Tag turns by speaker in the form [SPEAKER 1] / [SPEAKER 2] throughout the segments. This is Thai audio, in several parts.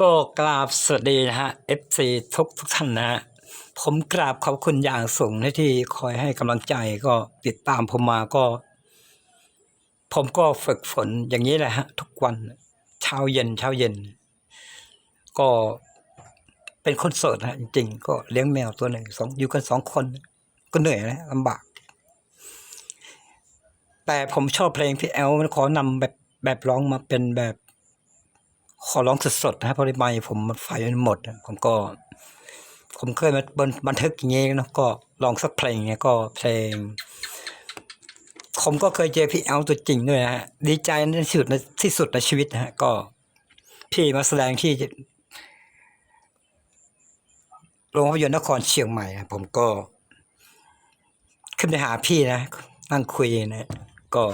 [SPEAKER 1] ก็กราบสวัสดีนะฮะ FC ทุกทุกท่านนะฮะผมกราบขอบคุณอย่างสูงนะที่คอยให้กำลังใจก็ติดตามผมมาก็ ผมก็ฝึกฝนอย่างนี้แหละฮะ ทุกวันเช้าเย็นเช้าเย็น ก็เป็นคนโสดนะฮะจริงๆ ก็เลี้ยงแมวตัวหนึ่งสองอยู่กันสองคน ก็เหนื่อยนะลำบาก แต่ผมชอบเพลงพี่แอลมันขอนำแบบแบบร้องมาเป็นแบบ ขอร้องสดๆนะเพราะไมค์ผมมันไฟมันหมดอะผมก็ ผมเคยมาบันทึกอย่างเงี้ยนะก็ลองสักเพลงเงี้ยก็เพลง ผมก็เคยเจอพี่แอลตัวจริงด้วยนะฮะดีใจในที่สุดในที่สุดในชีวิตนะฮะก็ พี่มาแสดงที่โรงภาพยนตร์นครเชียงใหม่นะผมก็ ขึ้นไปหาพี่นะนั่งคุยนะก็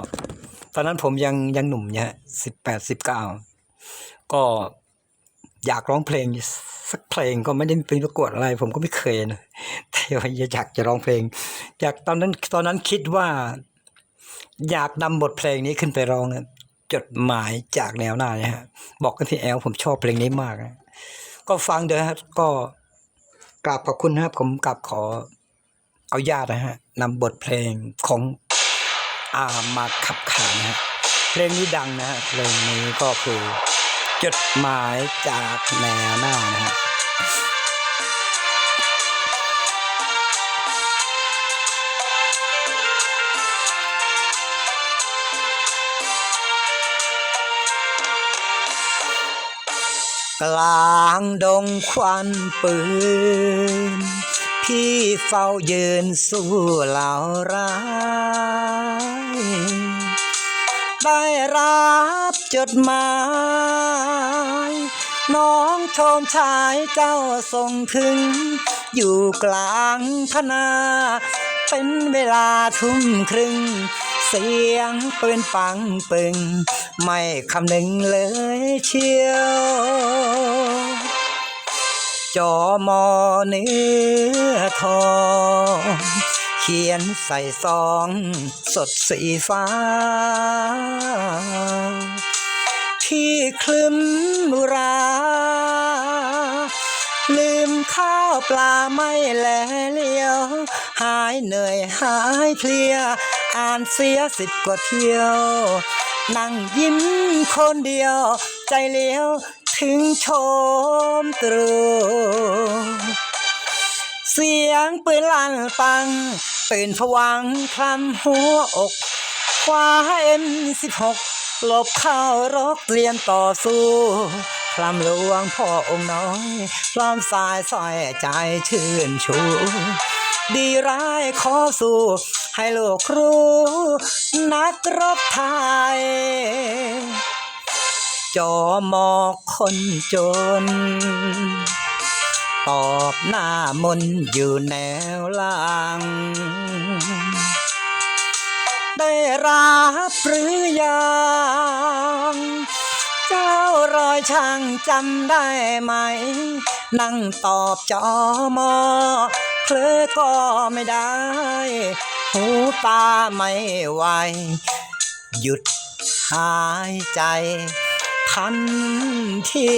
[SPEAKER 1] ตอนนั้นผมยังยังหนุ่มเนี่ยสิบแปดสิบเก้า ก็อยากร้องเพลงสักเพลงก็ไม่ได้เป็นประกวดอะไร ผมก็ไม่เคยนะแต่ว่าอยากจะร้องเพลง อยากตอนนั้นตอนนั้นคิดว่า อยากนำบทเพลงนี้ขึ้นไปร้องจดหมายจากแนวหน้านี่ยฮะบอกกันที่แอลผมชอบเพลงนี้มากนะก็ฟังเด้อฮะก็กราบขอบคุณครับ ผมกราบขอเอาญาตนะฮะนำบทเพลงของอามาขับขานนะฮะเพลงนี้ดังนะฮะเพลงนี้ก็คือ จดหมายจากแนวหน้านะฮะกลางดงควันปืน พี่เฝ้ายืนสู้เหล่าร้าย ได้รั บจดหมาย น้องชมชายเจ้าส่งถึง อยู่กลางพนา เป็นเวลาทุ่มครึ่ง เสียงปืนปังปึง ไม่คำนึงเลยเชียวจอมอเนื้อทอง ขียนใส่ซอง สดสีฟ้า ที่คลึมรา ลืมข้าวปลาไม่แลเลียว หายเหนื่อยหายเพลีย อ่านเสียสิบกว่าเที่ยว นั่งยิ้มคนเดียว ใจเลี้ยวถึงชมตรูเสียงปืนลั่นปัง ตื่นผวังคลำหัวอกคว้าเอ็มสิบหกหลบเข้ารกเรียมต่อสู้คลำหลวงพ่อองค์น้อยพร้อมสายสอยใจชื่นชู ดีร้ายขอสู้ให้โลกรู้ นักรบไทย จอมอคนจน ตอบหน้ามนอยู่แนวล่างได้รับหรือยังเจ้ารอยช่างจำได้ไหม นั่งตอบจอมอเพลอก็ไม่ได้ หูตาไม่ไหวหยุดหายใจทันที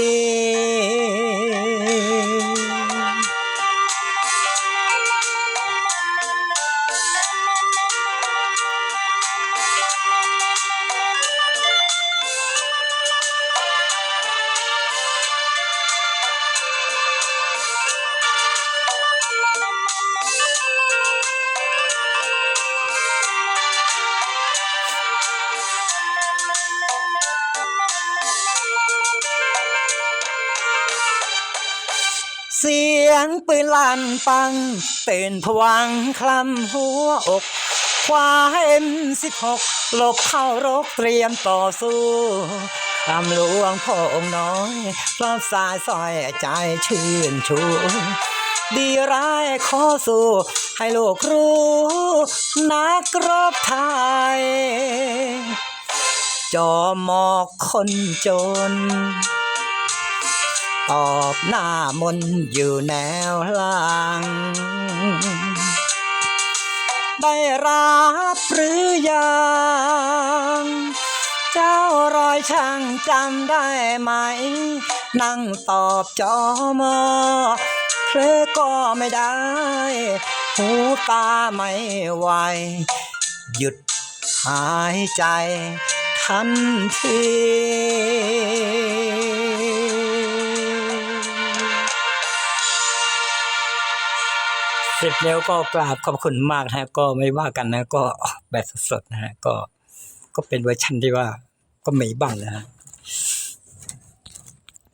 [SPEAKER 1] ยงปืนลั่นปังตื่นผวังคลำหัวอกคว้าเอ็มสิบหกหลบเข้ารกเตรียมต่อสู้คำหลวงพ่อองค์น้อยพร้อมสายสอยใจชื่นชูดีร้ายขอสู้ให้โลกรู้นักรบไทย จอมอกคนจน ตอบหน้ามนอยู่แนวหล่างได้รับหรือยัง เจ้ารอยช่างจำได้ไหม นั่งตอบจอมอเพลอก็ไม่ได้ หูตาไม่ไหว หยุดหายใจทันที สิบนิ้วก็กราบขอบคุณมากนะฮะก็ไม่ว่ากันนะ ก็แบบสดๆนะฮะก็ก็เป็นเวอร์ชันที่ว่าก็มีบ้างนะฮะ